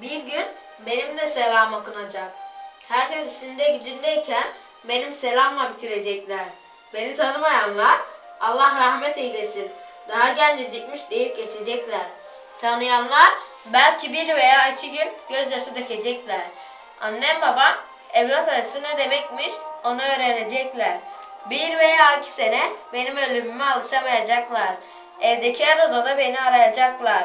Bir gün benim de selam okunacak. Herkes işinde gücündeyken benim selamla bitirecekler. Beni tanımayanlar Allah rahmet eylesin. Daha gencecikmiş deyip geçecekler. Tanıyanlar belki bir veya iki gün gözyaşı dökecekler. Annem babam evlat arası ne demekmiş onu öğrenecekler. Bir veya iki sene benim ölümüme alışamayacaklar. Evdeki her odada beni arayacaklar.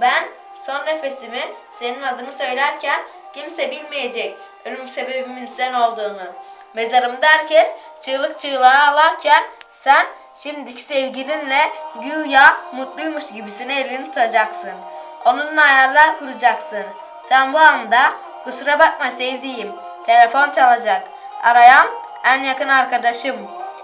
Ben son nefesimi senin adını söylerken kimse bilmeyecek ölüm sebebimin sen olduğunu. Mezarımda herkes çığlık çığlığa ağlarken sen şimdiki sevgilinle güya mutluymuş gibisine elini tutacaksın. Onunla hayaller kuracaksın. Tam bu anda kusura bakma sevdiğim telefon çalacak. Arayan en yakın arkadaşım.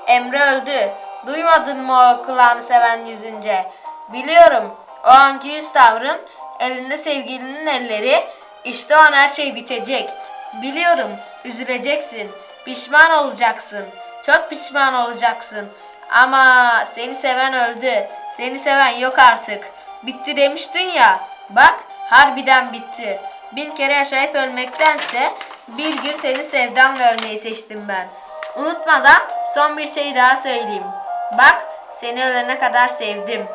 Emre öldü. Duymadın mı o kulağını seven yüzünce? Biliyorum o anki yüz tavrın elinde sevgilinin elleri işte o an her şey bitecek. Biliyorum üzüleceksin. Pişman olacaksın. Çok pişman olacaksın. Ama seni seven öldü. Seni seven yok artık. Bitti demiştin ya. Bak harbiden bitti. Bin kere yaşayıp ölmektense bir gün seni sevdamla ölmeyi seçtim ben. Unutmadan son bir şey daha söyleyeyim. Bak seni ölene kadar sevdim.